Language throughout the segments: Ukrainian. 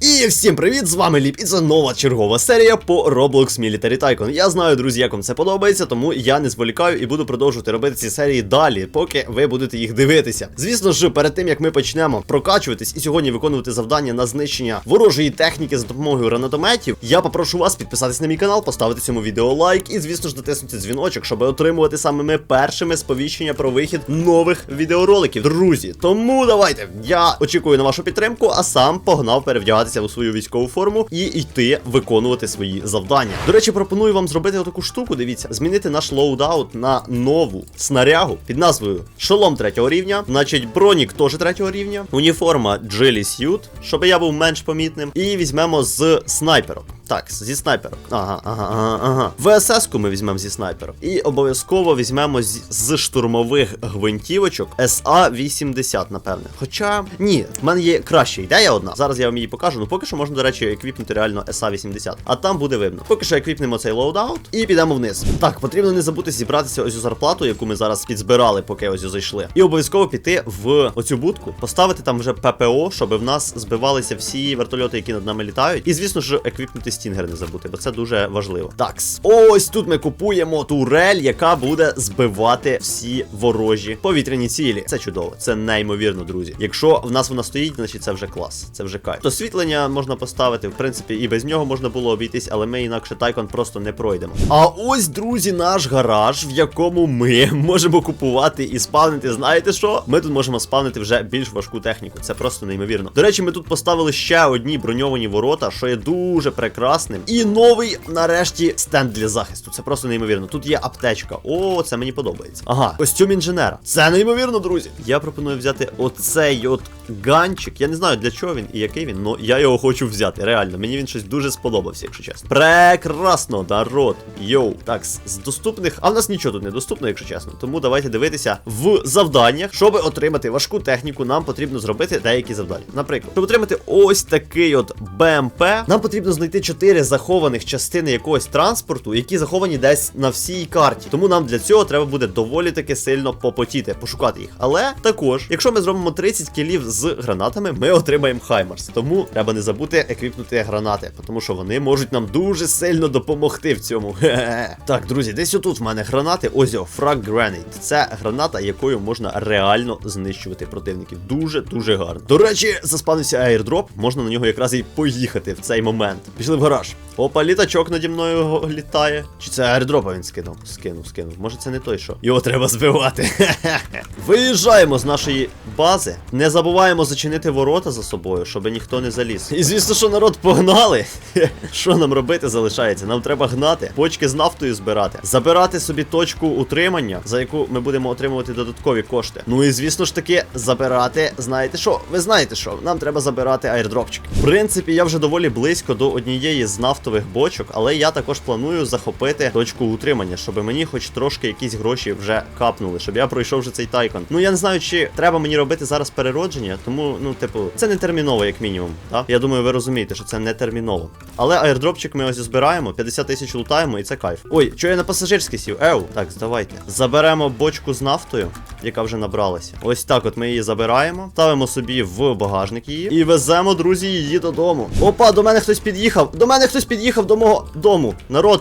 І всім привіт! З вами Ліп, і це нова чергова серія по Roblox Military Tycoon. Я знаю, друзі, як вам це подобається, тому я не зволікаю і буду продовжувати робити ці серії далі, поки ви будете їх дивитися. Звісно ж, перед тим як ми почнемо прокачуватись і сьогодні виконувати завдання на знищення ворожої техніки за допомогою гранатометів, я попрошу вас підписатись на мій канал, поставити цьому відео лайк і, звісно ж, натиснути дзвіночок, щоб отримувати самими першими сповіщення про вихід нових відеороликів. Друзі, тому давайте. Я очікую на вашу підтримку, а сам погнав перевдягатися у свою військову форму і йти виконувати свої завдання. До речі, пропоную вам зробити таку штуку. Дивіться, змінити наш лоудаут на нову снарягу під назвою Шолом третього рівня, значить, бронік теж третього рівня, уніформа Джилі Сьют, щоб я був менш помітним. І візьмемо з снайпером. Так, зі снайпером. Ага, ага, ага, ага. ВСС-ку ми візьмемо зі снайпером. І обов'язково візьмемо з, з штурмових гвинтівочок СА-80, напевне. Хоча ні, в мене є краща ідея одна. Зараз я вам її покажу. Ну поки що можна, до речі, еквіпнути реально СА-80. А там буде видно. Поки що еквіпнемо цей лоудаут і підемо вниз. Так, потрібно не забути зібратися ось цю зарплату, яку ми зараз підзбирали, поки ось зайшли. І обов'язково піти в оцю будку, поставити там вже ППО, щоб в нас збивалися всі вертольоти, які над нами літають. І звісно ж, еквіпнути стінгер не забути, бо це дуже важливо. Такс. Ось тут ми купуємо турель, яка буде збивати всі ворожі повітряні цілі. Це чудово, це неймовірно, друзі. Якщо в нас вона стоїть, значить це вже клас, це вже кайф. Освітлення можна поставити, в принципі, і без нього можна було обійтись, але ми інакше тайкон просто не пройдемо. А ось, друзі, наш гараж, в якому ми можемо купувати і спавнити. Знаєте що? Ми тут можемо спавнити вже більш важку техніку. Це просто неймовірно. До речі, ми тут поставили ще одні броньовані ворота, що є дуже прекрасним. І новий, нарешті, стенд для захисту. Це просто неймовірно. Тут є аптечка. О, це мені подобається. Ага, костюм інженера. Це неймовірно, друзі. Я пропоную взяти оцей от ганчик. Я не знаю для чого він і який він, але я його хочу взяти. Реально, мені він щось дуже сподобався, якщо чесно. Прекрасно, народ. Йоу. Так, з доступних. А в нас нічого тут не доступно, якщо чесно. Тому давайте дивитися в завданнях. Щоб отримати важку техніку, нам потрібно зробити деякі завдання. Наприклад, щоб отримати ось такий от БМП, нам потрібно знайти 4 захованих частини якогось транспорту, які заховані десь на всій карті. Тому нам для цього треба буде доволі таки сильно попотіти, пошукати їх. Але також, якщо ми зробимо 30 кілів з гранатами, ми отримаємо Хаймарс. Тому треба не забути еквіпнути гранати, тому що вони можуть нам дуже сильно допомогти в цьому. Хе-хе. Так, друзі, десь отут в мене гранати. Ось о, Frag Grenade. Це граната, якою можна реально знищувати противників. Дуже дуже гарно. До речі, заспавнився аірдроп, можна на нього якраз і поїхати в цей момент. Пішли в гараж. Опа, літачок наді мною літає. Чи це аірдропа він скинув? Скинув, скинув. Може це не той, що. Його треба збивати. Виїжджаємо з нашої бази. Не забуваємо зачинити ворота за собою, щоб ніхто не заліз. І звісно, що народ погнали. Що нам робити залишається? Нам треба гнати, почки з нафтою збирати, забирати собі точку утримання, за яку ми будемо отримувати додаткові кошти. Ну і звісно ж таки, забирати, знаєте що? Ви знаєте що? Нам треба забирати аірдропчик. В принципі, я вже доволі близько до однієї з нафтових бочок, але я також планую захопити точку утримання, щоб мені хоч трошки якісь гроші вже капнули, щоб я пройшов вже цей тайкон. Ну я не знаю, чи треба мені робити зараз переродження, тому, ну, типу, це не терміново, як мінімум. Так? Я думаю, ви розумієте, що це не терміново. Але аірдропчик ми ось збираємо, 50 тисяч лутаємо, і це кайф. Ой, що я на пасажирський сів? Еу, так, здавайте. Заберемо бочку з нафтою, яка вже набралася. Ось так, от ми її забираємо, ставимо собі в багажник її і веземо, друзі, її додому. Опа, до мене хтось під'їхав. До мене хтось під'їхав до мого дому. Народ,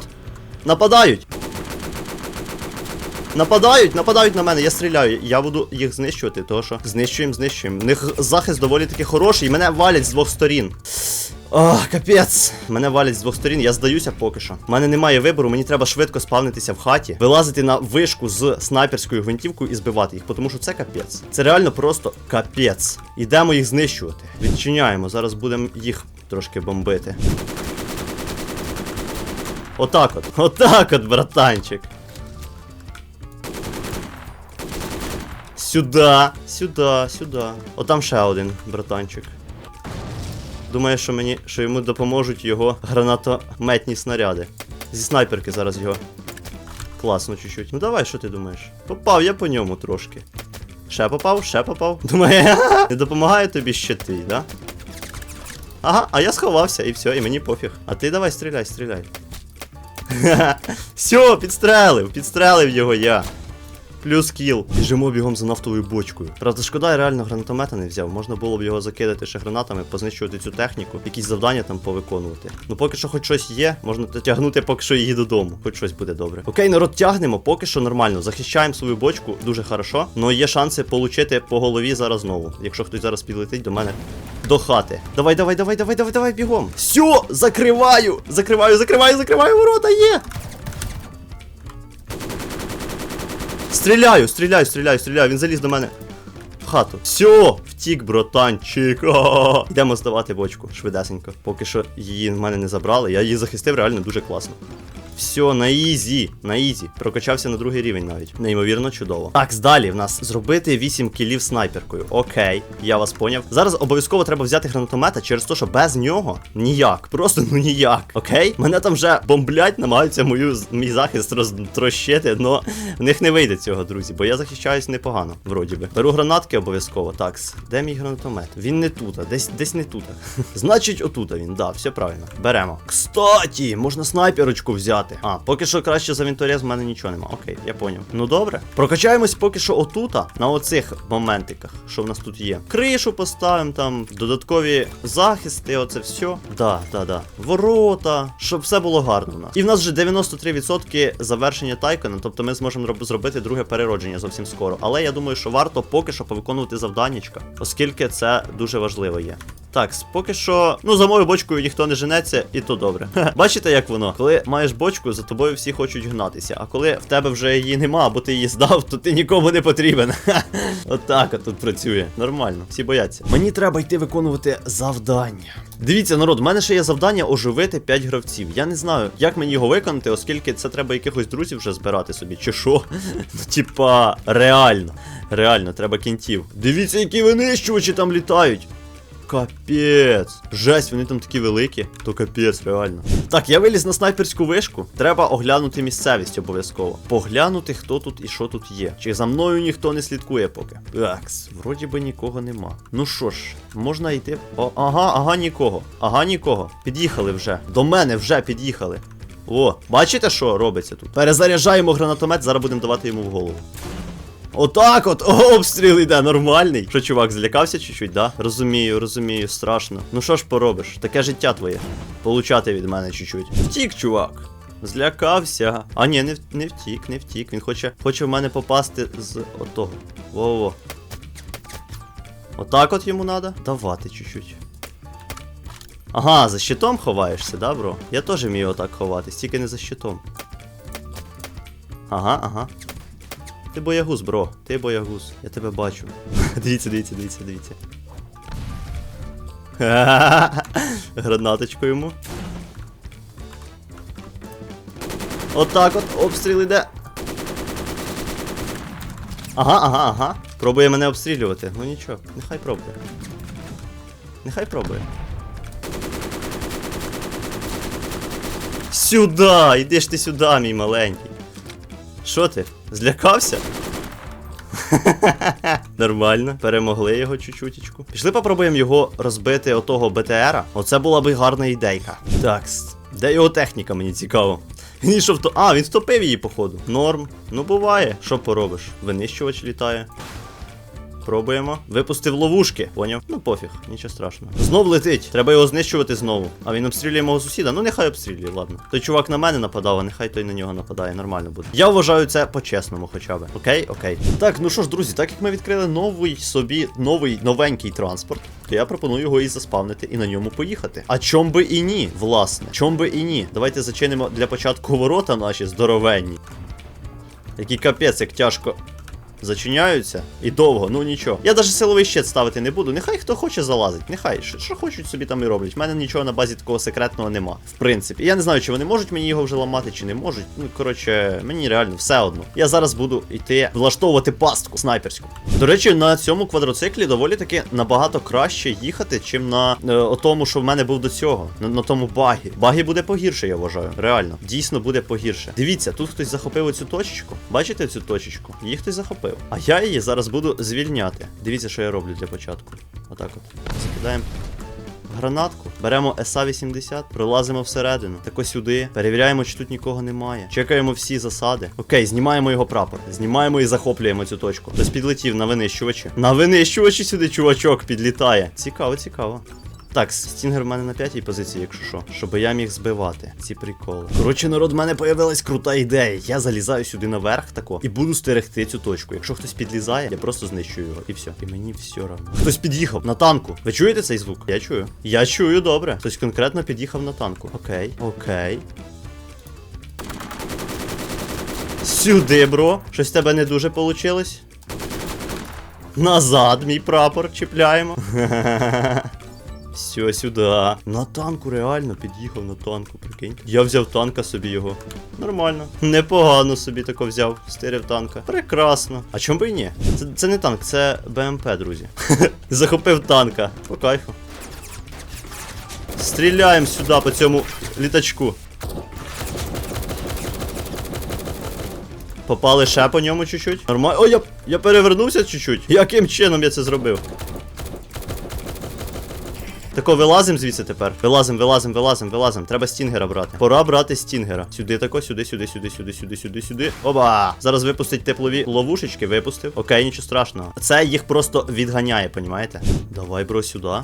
нападають. Нападають, нападають на мене, я стріляю. Я буду їх знищувати, тому що знищуємо, знищуємо. В них захист доволі таки хороший, і мене валять з двох сторін. Ах, капець. Мене валять з двох сторін, я здаюся поки що. У мене немає вибору, мені треба швидко спавнитися в хаті, вилазити на вишку з снайперською гвинтівкою і збивати їх, тому що це капець. Це реально просто капець. Ідемо їх знищувати. Відчиняємо, зараз будемо їх трошки бомбити. Отак от. Отак от, братанчик. Сюда, сюда, сюда. О, там ще один братанчик. Думає, що мені, що йому допоможуть його гранатометні снаряди. Зі снайперки зараз його. Класно чуть-чуть. Ну давай, що ти думаєш? Попав я по ньому трошки. Ще попав, ще попав. Думає, не допомагає тобі щити, да? Ага, а я сховався, і все, і мені пофіг. А ти давай стріляй, стріляй. Все, підстрелив, підстрелив його я. Плюс кіл. Біжимо бігом за нафтовою бочкою. Правда, шкода, я реально гранатомета не взяв. Можна було б його закидати ще гранатами, познищувати цю техніку, якісь завдання там повиконувати. Ну поки що хоч щось є, можна тягнути поки що її додому. Хоч щось буде добре. Окей, народ тягнемо, поки що нормально. Захищаємо свою бочку дуже хорошо. Но є шанси получити по голові зараз знову. Якщо хтось зараз підлетить до мене до хати. Давай, давай, давай, давай, давай, давай, бігом. Все, закриваю! Закриваю, закриваю, закриваю ворота, є! Стріляю, стріляю, стріляю, стріляю. Він заліз до мене в хату. Все, втік, братанчик. Йдемо здавати бочку швидесенько. Поки що її в мене не забрали. Я її захистив реально дуже класно. Все, на ізі, на ізі. Прокачався на другий рівень навіть. Неймовірно чудово. Так, далі в нас зробити 8 кілів снайперкою. Окей, я вас поняв. Зараз обов'язково треба взяти гранатомета через те, що без нього ніяк. Просто ну ніяк. Окей? Мене там вже бомблять, намагаються мою мій захист розтрощити, но в них не вийде цього, друзі, бо я захищаюсь непогано, вроді би. Беру гранатки обов'язково. Так, де мій гранатомет? Він не тут, десь десь не тут. Значить, отут він, да, все правильно. Беремо. Кстаті, можна снайперочку взяти. А, поки що краще за вінторез в мене нічого нема. Окей, я поняв. Ну добре. Прокачаємось поки що отута, на оцих моментиках, що в нас тут є. Кришу поставимо там, додаткові захисти, оце все. Да, да, да. Ворота, щоб все було гарно в нас. І в нас вже 93% завершення Тайкона, тобто ми зможемо зробити друге переродження зовсім скоро. Але я думаю, що варто поки що повиконувати завданнячка, оскільки це дуже важливо є. Так, поки що, ну за мою бочкою ніхто не женеться, і то добре. Бачите, як воно? Коли маєш бочку, за тобою всі хочуть гнатися. А коли в тебе вже її нема, або ти її здав, то ти нікому не потрібен. Отак от тут працює. Нормально, всі бояться. Мені треба йти виконувати завдання. Дивіться, народ, в мене ще є завдання оживити 5 гравців. Я не знаю, як мені його виконати, оскільки це треба якихось друзів вже збирати собі, чи що. Ну, типа, реально. Реально, треба кінтів. Дивіться, які винищувачі там літають. Капець. Жесть, вони там такі великі, то капець, реально. Так, я виліз на снайперську вишку. Треба оглянути місцевість обов'язково. Поглянути, хто тут і що тут є. Чи за мною ніхто не слідкує поки. Такс, вроді би нікого нема. Ну що ж, можна йти. О, ага, ага, нікого. Ага, нікого. Під'їхали вже. До мене вже під'їхали. О, бачите, що робиться тут? Перезаряджаємо гранатомет, зараз будемо давати йому в голову. Отак от, обстріл йде, нормальний. Що, чувак, злякався чуть-чуть, да? Розумію, розумію, страшно. Ну що ж поробиш? Таке життя твоє. Получати від мене чуть-чуть. Втік, чувак. Злякався. А ні, не, не втік, не втік. Він хоче, хоче в мене попасти з отого. Во-во. Отак от йому надо? Давати чуть-чуть. Ага, за щитом ховаєшся, да, бро? Я теж вмію отак ховатись, тільки не за щитом. Ага, ага. Ти боягуз, бро, ти боягуз. Я тебе бачу. дивіться, дивіться, дивіться, дивіться. Гранаточку йому. Отак от, обстріл іде. Ага, ага, ага. Пробує мене обстрілювати. Ну нічого, нехай пробує. Нехай пробує. Сюда! Іди ж ти сюди, мій маленький. Що ти? Злякався? Нормально, перемогли його чуть-чутічку. Пішли попробуємо його розбити отого БТРа. Оце була би гарна ідейка. Так, де його техніка, мені цікаво. Він йшов то. А, він втопив її, походу. Норм. Ну буває. Що поробиш? Винищувач літає. Пробуємо. Випустив ловушки, поняв? Ну пофіг, нічого страшного. Знов летить. Треба його знищувати знову. А він обстрілює мого сусіда. Ну нехай обстрілює, ладно. Той чувак на мене нападав, а нехай той на нього нападає. Нормально буде. Я вважаю це по-чесному, хоча б. Окей, окей. Так, ну що ж, друзі, так як ми відкрили новий собі новий новенький транспорт, то я пропоную його і заспавнити і на ньому поїхати. А чом би і ні, власне. Чом би і ні. Давайте зачинимо для початку ворота наші здоровенні. Який капець, як тяжко зачиняються і довго, ну нічого. Я навіть силовий щит ставити не буду. Нехай хто хоче залазить, нехай що, хочуть собі там і роблять. У мене нічого на базі такого секретного нема. В принципі, я не знаю, чи вони можуть мені його вже ламати, чи не можуть. Ну коротше, мені реально все одно. Я зараз буду йти влаштовувати пастку снайперську. До речі, на цьому квадроциклі доволі таки набагато краще їхати, чим на е, тому, що в мене був до цього. На, на тому багі. Багі буде погірше, я вважаю. Реально, дійсно буде погірше. Дивіться, тут хтось захопив оцю точечку. Бачите цю точечку? Її хтось захопив. А я її зараз буду звільняти. Дивіться, що я роблю для початку. Отак от. Закидаємо гранатку, беремо СА-80, пролазимо всередину, тако сюди, перевіряємо, чи тут нікого немає. Чекаємо всі засади. Окей, знімаємо його прапор. Знімаємо і захоплюємо цю точку. Хтось підлетів на винищувачі. На винищувачі сюди чувачок підлітає. Цікаво, цікаво. Так, стінгер в мене на п'ятій позиції, якщо що, щоб я міг збивати ці приколи. Коротше, народ, в мене появилась крута ідея. Я залізаю сюди наверх тако і буду стерегти цю точку. Якщо хтось підлізає, я просто знищую його. І все. І мені все равно. Хтось під'їхав на танку. Ви чуєте цей звук? Я чую. Я чую, добре. Хтось конкретно під'їхав на танку. Окей, окей. Сюди, бро. Щось в тебе не дуже получилось. Назад мій прапор чіпляємо. Все, сюди. На танку реально під'їхав на танку, прикинь. Я взяв танка собі його. Нормально. Непогано собі тако взяв. Стирив танка. Прекрасно. А чому би і ні? Це, це не танк, це БМП, друзі. Захопив танка. По кайфу. Стріляємо сюди по цьому літачку. Попали ще по ньому чуть-чуть. Нормально. О, я, я перевернувся чуть-чуть. Яким чином я це зробив? Тако, вилазим звідси тепер. Вилазим, вилазим, вилазим, вилазим. Треба стінгера брати. Пора брати стінгера. Сюди тако, сюди, сюди, сюди, сюди, сюди, сюди, сюди. Оба! Зараз випустить теплові ловушечки, випустив. Окей, нічого страшного. Це їх просто відганяє, понімаєте? Давай, бро, сюди.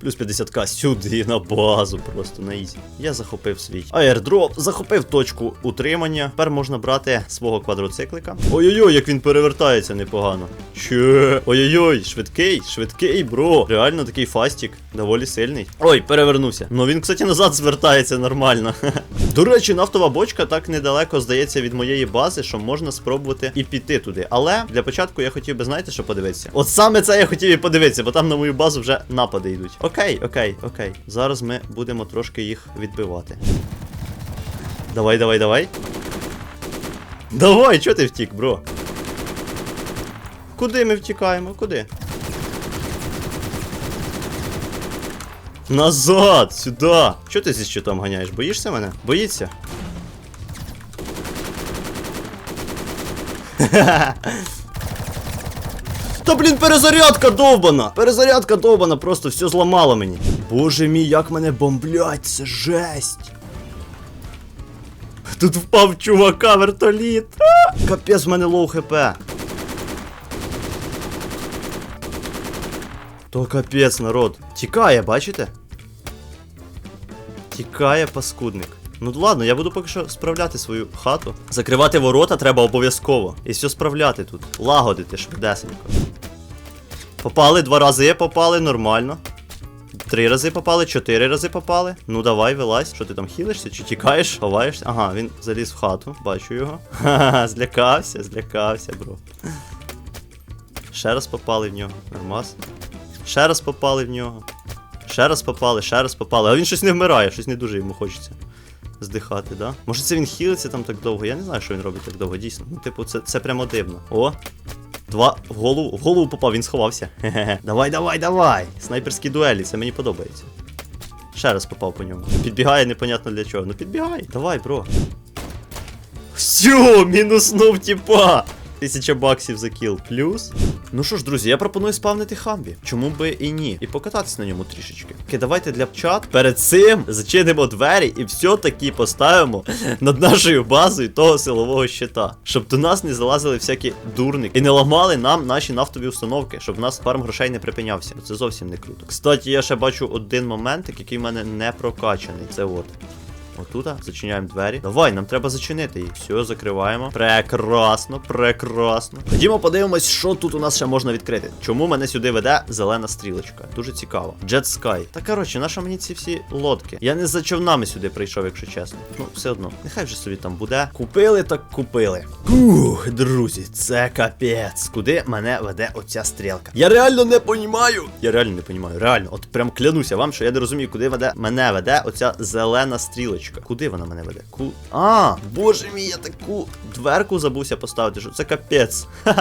Плюс 50к сюди на базу, просто на ізі. Я захопив свій аердроп, захопив точку утримання. Тепер можна брати свого квадроциклика. Ой-ой-ой, як він перевертається непогано. Че? Ой-ой-ой, швидкий, швидкий, бро. Реально такий фастік, доволі сильний. Ой, перевернувся. Ну він, кстати, назад звертається нормально. До речі, нафтова бочка так недалеко здається від моєї бази, що можна спробувати і піти туди. Але для початку я хотів би, знаєте, що подивитися? От саме це я хотів і подивитися, бо там на мою базу вже напади йдуть. Окей, окей, окей. Зараз ми будемо трошки їх відбивати. Давай, давай, давай. Давай, чого ти втік, бро? Куди ми втікаємо? Куди? Назад! Сюди! Чого ти зі щитом ганяєш? Боїшся мене? Боїться? Та блін, перезарядка довбана! Перезарядка довбана, просто все зламало мені. Боже мій, як мене бомблять, це жесть. Тут впав чувака вертоліт. А! Капець, в мене лоу хп. То капець, народ. Тікає, бачите? Тікає паскудник. Ну ладно, я буду поки що справляти свою хату. Закривати ворота треба обов'язково. І все справляти тут. Лагодити швидесенько. Попали, два рази попали, нормально. Три рази попали, чотири рази попали. Ну давай, вилазь. Що ти там хілишся? Чи тікаєш? Ховаєшся? Ага, він заліз в хату, бачу його. Ха-ха, злякався, злякався, бро. Ще раз попали в нього. Нормас. Ще раз попали в нього. Ще раз попали, ще раз попали. А він щось не вмирає, щось не дуже йому хочеться здихати, да? Може це він хілиться там так довго? Я не знаю, що він робить так довго, дійсно. Ну, типу, це, це прямо дивно. О! Два в голову, в голову попав, він сховався. Хе-хе. Давай, давай, давай! Снайперські дуелі, це мені подобається. Ще раз попав по ньому. Підбігає непонятно для чого. Ну підбігай, давай, бро. Все, мінуснув тіпа! Тисяча баксів за кіл. Плюс. Ну що ж, друзі, я пропоную спавнити хамбі. Чому би і ні? І покататись на ньому трішечки. Окей, давайте для почат. Перед цим зачинимо двері і все-таки поставимо над нашою базою того силового щита. Щоб до нас не залазили всякі дурники і не ламали нам наші нафтові установки, щоб в нас фарм грошей не припинявся. Це зовсім не круто. Кстати, я ще бачу один моментик, який в мене не прокачаний. Це от. Отута, зачиняємо двері. Давай, нам треба зачинити їх. Все, закриваємо. Прекрасно, прекрасно. Ходімо, подивимось, що тут у нас ще можна відкрити. Чому мене сюди веде зелена стрілочка? Дуже цікаво. Jet Sky. Та коротше, наша мені ці всі лодки. Я не за човнами сюди прийшов, якщо чесно. Ну, все одно. Нехай вже собі там буде. Купили, так купили. Ух, друзі, це капець. Куди мене веде оця стрілка? Я реально не понімаю. Я реально не понімаю. Реально, от прям клянуся вам, що я не розумію, куди веде мене веде оця зелена стрілочка. Куди вона мене веде? Ку. А, боже мій, я таку дверку забувся поставити, що це капець.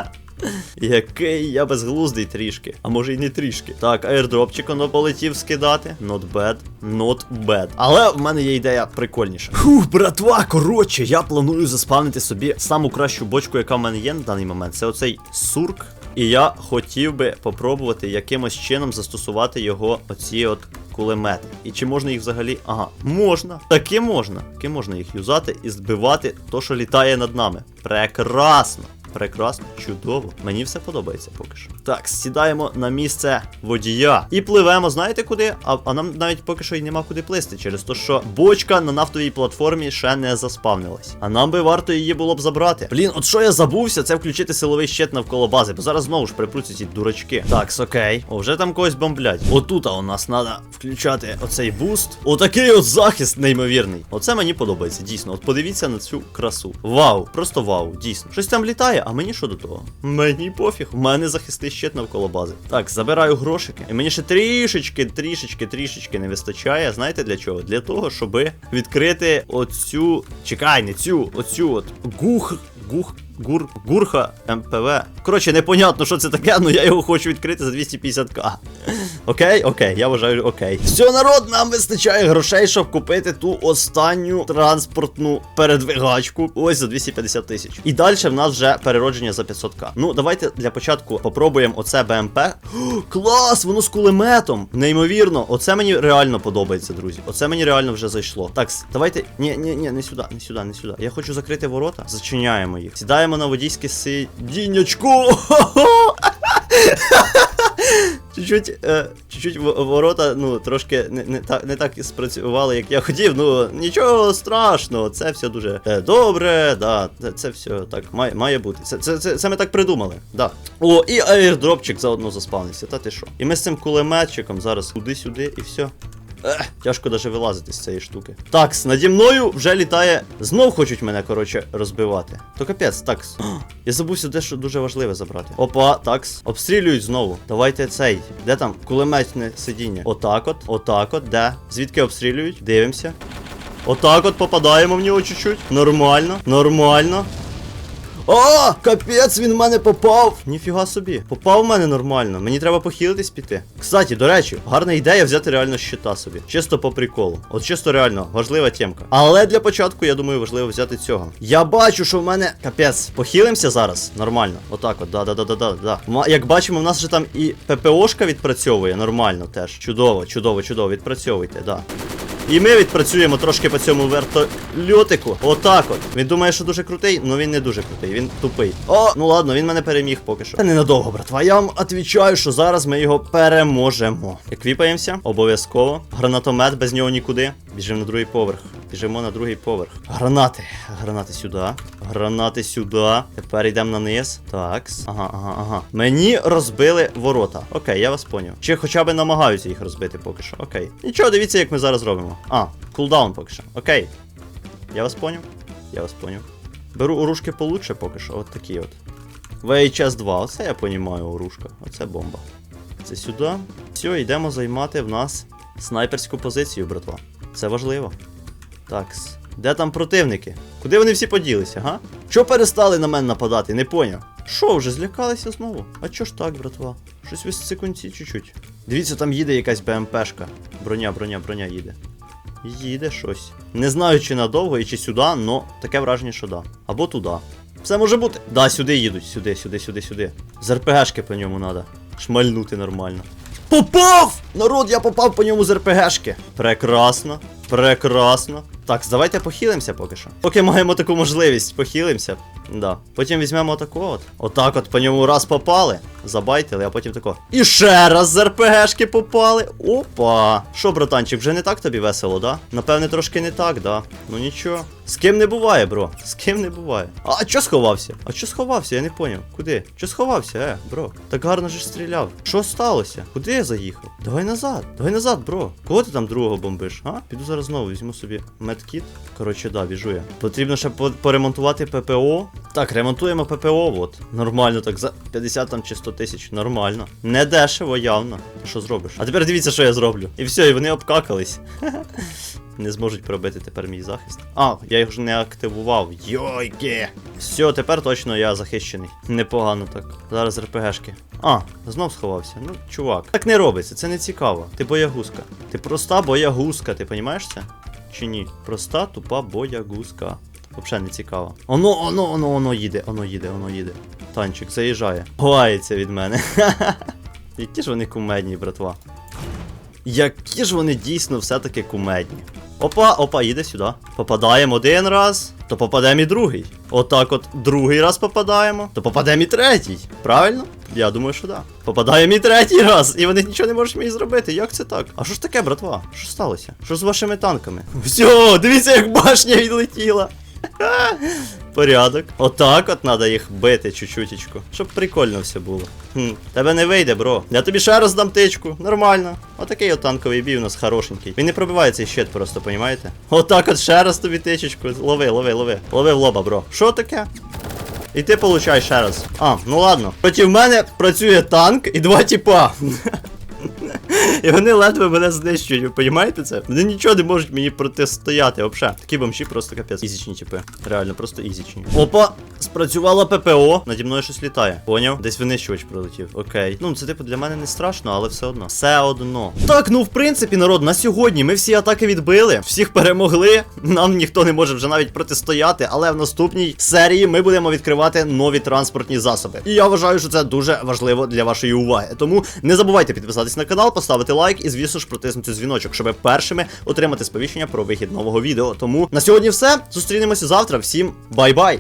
Який я безглуздий трішки. А може й не трішки. Так, аірдропчик воно полетів скидати. Not bad, not bad. Але в мене є ідея прикольніша. Фух, братва, коротше, я планую заспавнити собі саму кращу бочку, яка в мене є на даний момент. Це оцей сурк. І я хотів би попробувати якимось чином застосувати його оці от кулемети. І чи можна їх взагалі. Ага, можна. Таки можна. Таки можна їх юзати і збивати то, що літає над нами. Прекрасно. Прекрасно, чудово. Мені все подобається поки що. Так, сідаємо на місце водія і пливемо, знаєте куди? А, а нам навіть поки що й нема куди плисти, через те, що бочка на нафтовій платформі ще не заспавнилась. А нам би варто її було б забрати. Блін, от що я забувся, це включити силовий щит навколо бази, бо зараз знову ж припруться ці дурачки. Так, окей. О, вже там когось бомблять. Отут у нас треба включати оцей буст. Отакий от захист неймовірний. Оце мені подобається, дійсно. От подивіться на цю красу. Вау, просто вау, дійсно. Щось там літає, а мені що до того? Мені пофіг. У мене захисти щит навколо бази. Так, забираю грошики. І мені ще трішечки, трішечки, трішечки не вистачає. Знаєте для чого? Для того, щоб відкрити оцю. Чекай, не цю, оцю от гух. Гух. Гур, гурха МПВ. Коротше, непонятно, що це таке, але я його хочу відкрити за 250к. Окей, окей, я вважаю, окей. Все, народ, нам вистачає грошей, щоб купити ту останню транспортну передвигачку. Ось за 250 тисяч. І далі в нас вже переродження за 500к. Ну, давайте для початку попробуємо оце БМП. Клас! Воно з кулеметом. Неймовірно, оце мені реально подобається, друзі. Оце мені реально вже зайшло. Так, давайте. Ні, ні, ні, не сюди, не сюди, не сюди. Я хочу закрити ворота. Зачиняємо їх. Сідаємо на водійське сидіннячку. Чуть-чуть, е, чуть-чуть ворота, ну, трошки не, не, так, не так спрацювали, як я хотів. Ну, нічого страшного, це все дуже е, добре, да, це, це все так має, має бути. Це, це, це, це ми так придумали. Да. О, і аірдропчик заодно заспавнився, та ти що? І ми з цим кулеметчиком зараз туди-сюди і все. Ех, тяжко даже вилазити з цієї штуки. Такс, наді мною вже літає. Знов хочуть мене, коротше, розбивати. То капець, такс. О, Я забувся дещо дуже важливе забрати. Опа, такс. Обстрілюють знову. Давайте цей. Де там? Кулеметне сидіння. Отак от, отак от, де? Звідки обстрілюють? Дивимося. Отак от попадаємо в нього чуть-чуть. Нормально, нормально. О, капець, він в мене попав. Ніфіга собі. Попав в мене нормально. Мені треба похилитись піти. Кстати, до речі, гарна ідея взяти реально щита собі. Чисто по приколу. От чисто реально, важлива темка. Але для початку, я думаю, важливо взяти цього. Я бачу, що в мене. Капець, похилимося зараз. Нормально. Отак от, да-да-да-да-да. Як бачимо, в нас же там і ППОшка відпрацьовує нормально теж. Чудово, чудово, чудово. Відпрацьовуйте, да. І ми відпрацюємо трошки по цьому вертольотику. Отак от. Він думає, що дуже крутий, але він не дуже крутий, він тупий. О, ну ладно, він мене переміг поки що. Та ненадовго, братва. Я вам відповідаю, що зараз ми його переможемо. Еквіпаємося, обов'язково. Гранатомет без нього нікуди. Біжимо на другий поверх. Біжимо на другий поверх. Гранати. Гранати сюди. Гранати сюди. Тепер йдемо на низ. Так. Ага, ага, ага. Мені розбили ворота. Окей, я вас поняв. Чи хоча б намагаюся їх розбити поки що. Окей. Нічого, дивіться, як ми зараз робимо. А, кулдаун поки що. Окей. Я вас поняв. Я вас поняв. Беру оружки получше поки що. От такі от. VHS 2, оце я понімаю оружка. Оце бомба. Це сюди. Все, йдемо займати в нас снайперську позицію, братва. Це важливо. Такс. Де там противники? Куди вони всі поділися, га? Чо перестали на мене нападати? Не поняв. Що, вже злякалися знову? А чо ж так, братва? Щось ви з секунді чуть-чуть. Дивіться, там їде якась БМПшка. Броня, броня, броня їде. Їде щось. Не знаю, чи надовго і чи сюди, але таке враження, що да. Або туди. Все може бути. Да, сюди їдуть, сюди, сюди, сюди, сюди. З РПГшки по ньому треба. Шмальнути нормально. Попав! Народ, я попав по ньому з РПГшки. Прекрасно. Прекрасно. Так, давайте похилимося поки що. Поки маємо таку можливість, похилимося. Да. Потім візьмемо таку от. Отак от по ньому раз попали, забайтили, а потім тако. І ще раз з РПГшки попали. Опа. Що, братанчик, вже не так тобі весело, да? Напевне, трошки не так, да. Ну нічого. З ким не буває, бро. З ким не буває. А чо сховався? А чо сховався? Я не поняв. Куди? Чо сховався, е, бро? Так гарно ж стріляв. Що сталося? Куди я заїхав? Давай назад, давай назад, бро. Кого ти там другого бомбиш? А? Піду зараз знову візьму собі медкіт. Коротше, да, біжу я. Потрібно ще поремонтувати ППО. Так, ремонтуємо ППО, от. Нормально, так за 50 там чи 100 тисяч. Нормально. Не дешево, явно. Що зробиш? А тепер дивіться, що я зроблю. І все, і вони обкакались. Не зможуть пробити тепер мій захист. А, я його ж не активував. Йойки! Все, тепер точно я захищений. Непогано так. Зараз РПГшки. А, знов сховався. Ну, чувак. Так не робиться, це не цікаво. Ти боягузка. Ти проста боягузка, ти понімаєш це? Чи ні? Проста, тупа боягузка. Взагалі не цікаво. Оно, оно, оно, оно їде, оно їде, оно їде. Танчик заїжджає. Ховається від мене. Які ж вони кумедні, братва. які ж вони дійсно все-таки кумедні. Опа, опа, їде сюди. Попадаємо один раз, то попадемо і другий. Отак от другий раз попадаємо, то попадемо і третій. Правильно? Я думаю, що да. Попадаємо і третій раз, і вони нічого не можуть мені зробити. Як це так? А що ж таке, братва? Що сталося? Що з вашими танками? Все, дивіться, як башня відлетіла. Порядок. Отак от треба їх бити чуть-чутечку, щоб прикольно все було. Хм, тебе не вийде, бро. Я тобі ще раз дам тичку. Нормально. Отакий от танковий бій у нас хорошенький. Він не пробиває цей щит просто, понімаєте? Отак от ще раз тобі тичечку. Лови, лови, лови. Лови в лоба, бро. Що таке? І ти получай ще раз. А, ну ладно. Проти мене працює танк і два тіпа. І вони ледве мене знищують, ви розумієте це? Вони нічого не можуть мені протистояти, взагалі. Такі бомжі просто капець. Ізічні типи. Реально, просто ізічні. Опа! Спрацювала ППО. Наді мною щось літає. Поняв? Десь винищувач пролетів. Окей. Ну, це типу для мене не страшно, але все одно. Все одно. Так, ну в принципі, народ, на сьогодні ми всі атаки відбили, всіх перемогли. Нам ніхто не може вже навіть протистояти, але в наступній серії ми будемо відкривати нові транспортні засоби. І я вважаю, що це дуже важливо для вашої уваги. Тому не забувайте підписатись на канал, поставити лайк і, звісно ж, протиснути дзвіночок, щоб першими отримати сповіщення про вихід нового відео. Тому на сьогодні все. Зустрінемося завтра. Всім бай-бай!